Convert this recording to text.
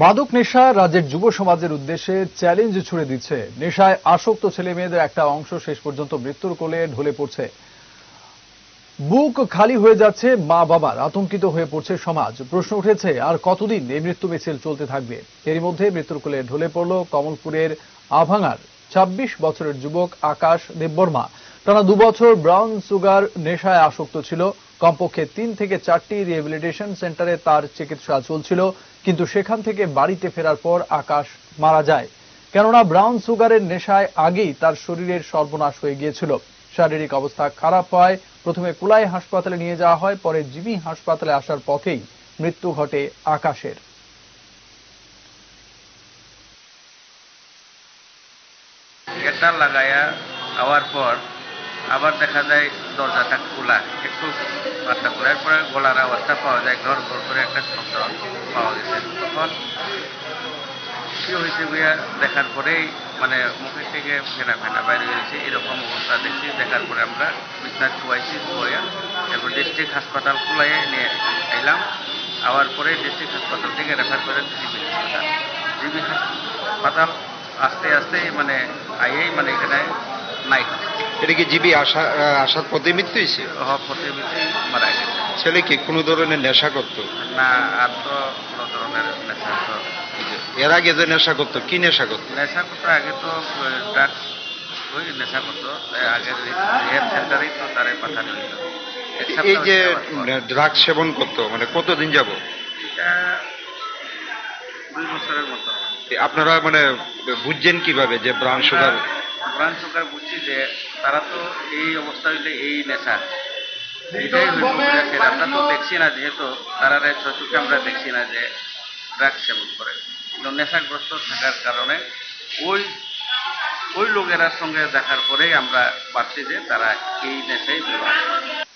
মাদক নেশা রাজ্যের যুব সমাজের উদ্দেশ্যে চ্যালেঞ্জ ছুড়ে দিচ্ছে। নেশায় আসক্ত ছেলে মেয়েদের একটা অংশ শেষ পর্যন্ত মৃত্যুর কোলে ঢলে পড়ছে। বুক খালি হয়ে যাচ্ছে মা বাবার, আতঙ্কিত হয়ে পড়ছে সমাজ। প্রশ্ন উঠেছে, আর কতদিন এই মৃত্যু মিছিল চলতে থাকবে? এরই মধ্যে মৃত্যুর কোলে ঢলে পড়ল কমলপুরের আভাঙার ২৬ বছরের যুবক আকাশ দেববর্মা। টানা দুবছর ব্রাউন সুগার নেশায় আসক্ত ছিল। কমপক্ষে তিন থেকে চারটি রিহেবিলিটেশন সেন্টারে তার চিকিৎসা চলছিল, কিন্তু সেখান থেকে বাড়িতে ফেরার পর আকাশ মারা যায়। কেননা ব্রাউন সুগারের নেশায় আগেই তার শরীরের সর্বনাশ হয়ে গিয়েছিল। শারীরিক অবস্থা খারাপ হয় প্রথমে কুলাই হাসপাতালে নিয়ে যাওয়া হয়, পরে জিবি হাসপাতালে আসার পথেই মৃত্যু ঘটে আকাশের। লাগাইয়া আওয়ার পর আবার দেখা যায় দরজাটা খোলা, একটু বারটা খোলা। এরপরে গলার আওয়াজটা পাওয়া যায়, ঘর ঘর করে একটা শব্দ পাওয়া গেছে। তখন কি হয়েছে ভাইয়া? দেখার পরেই মানে মুখের থেকে ফেনা ফেনা বাইরে গেছে। এরকম অবস্থা দেখছি। দেখার পরে আমরা বিছনাথ শুয়াইছি শুয়াইয়া এরপর ডিস্ট্রিক্ট হাসপাতাল খোলাইয়ে নিয়ে এলাম। আওয়ার পরে ডিস্ট্রিক্ট হাসপাতাল থেকে রেফার করে জিবি হাসপাতাল। জিবি হাসপাতাল আস্তে আস্তে মানে আইয়েই মানে এখানে নাই। এটা কি জিবি আসার পথে মৃত্যু হয়েছে প্রতিবেশী মারা গেছে। ছেলে কি কোনো ধরনের নেশা করতো? না আর তো কোনো ধরনের নেশা এর আগে যে নেশা করতো কি নেশা করতো? নেশা করতো আগে তো ড্রাগস ওই নেশা করতো। আগে রিহেব সেন্টারেই তো তারে পাঠানো হইতো এই যে ড্রাগ সেবন করতো মানে কতদিন যাব? দুই বছরের মতো। আপনারা মানে বুঝছেন কীভাবে যে ব্রাউন সুগার ব্রাঞ্চ সরকার বুঝছি যে তারা তো এই অবস্থা হইলে এই নেশা। এটাই হইল আমরা তো দেখছি না যেহেতু তারা চোখে আমরা দেখছি না যে ড্রাগ সেবন করে। কিন্তু নেশাগ্রস্ত থাকার কারণে ওই ওই লোকেরার সঙ্গে দেখার পরেই আমরা পাচ্ছি যে তারা এই নেশাই ব্যবহার করে।